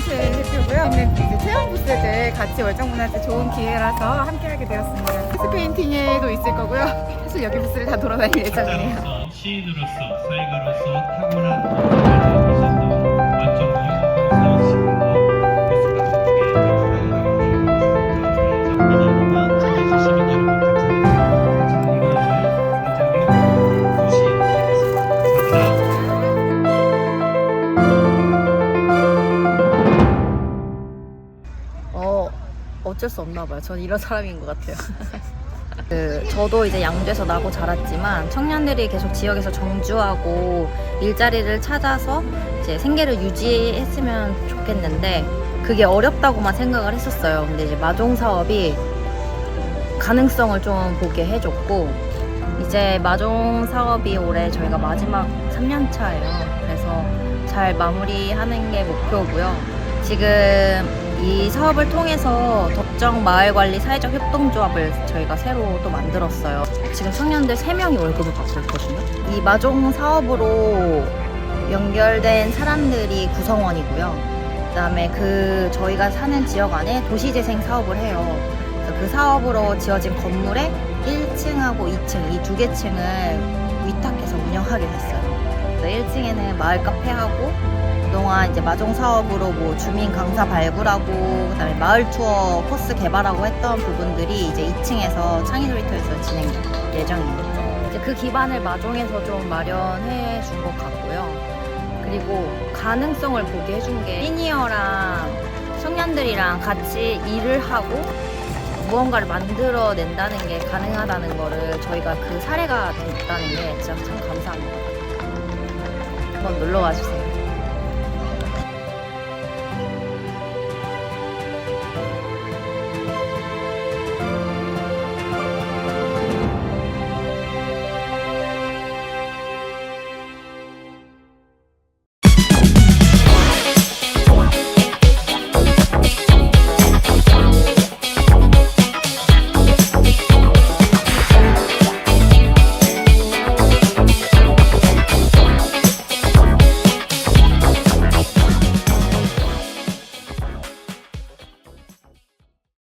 김수혜 대표고요. 오늘 이제 체험 부스 때 같이 월정문화제 좋은 기회라서 함께하게 되었습니다. 스페인팅에도 있을 거고요. 사실 여기 부스를 다 돌아다닐 예정이에요. 시인으로서 사회가로서 탁월한 어쩔 수 없나 봐요. 전 이런 사람인 것 같아요. 그 저도 이제 양주에서 나고 자랐지만 청년들이 계속 지역에서 정주하고 일자리를 찾아서 이제 생계를 유지했으면 좋겠는데 그게 어렵다고만 생각을 했었어요. 근데 이제 마종 사업이 가능성을 좀 보게 해줬고 이제 마종 사업이 올해 저희가 마지막 3년 차예요. 그래서 잘 마무리하는 게 목표고요. 지금 이 사업을 통해서 덕정 마을관리 사회적 협동조합을 저희가 새로 또 만들었어요. 지금 청년들 3명이 월급을 받고 있거든요. 이 마종 사업으로 연결된 사람들이 구성원이고요. 그다음에 그 저희가 사는 지역 안에 도시재생 사업을 해요. 그 사업으로 지어진 건물에 1층하고 2층 이 두 개 층을 위탁해서 운영하게 됐어요. 1층에는 마을 카페하고 그동안 이제 마종 사업으로 뭐 주민 강사 발굴하고 그다음에 마을 투어 코스 개발하고 했던 부분들이 이제 2층에서 창의놀이터에서 진행 예정입니다. 이제 그 기반을 마종에서 좀 마련해 준 것 같고요. 그리고 가능성을 보게 해준 게 시니어랑 청년들이랑 같이 일을 하고 무언가를 만들어낸다는 게 가능하다는 거를 저희가 그 사례가 됐다는 게 진짜 참 감사합니다. 한번 놀러 와주세요.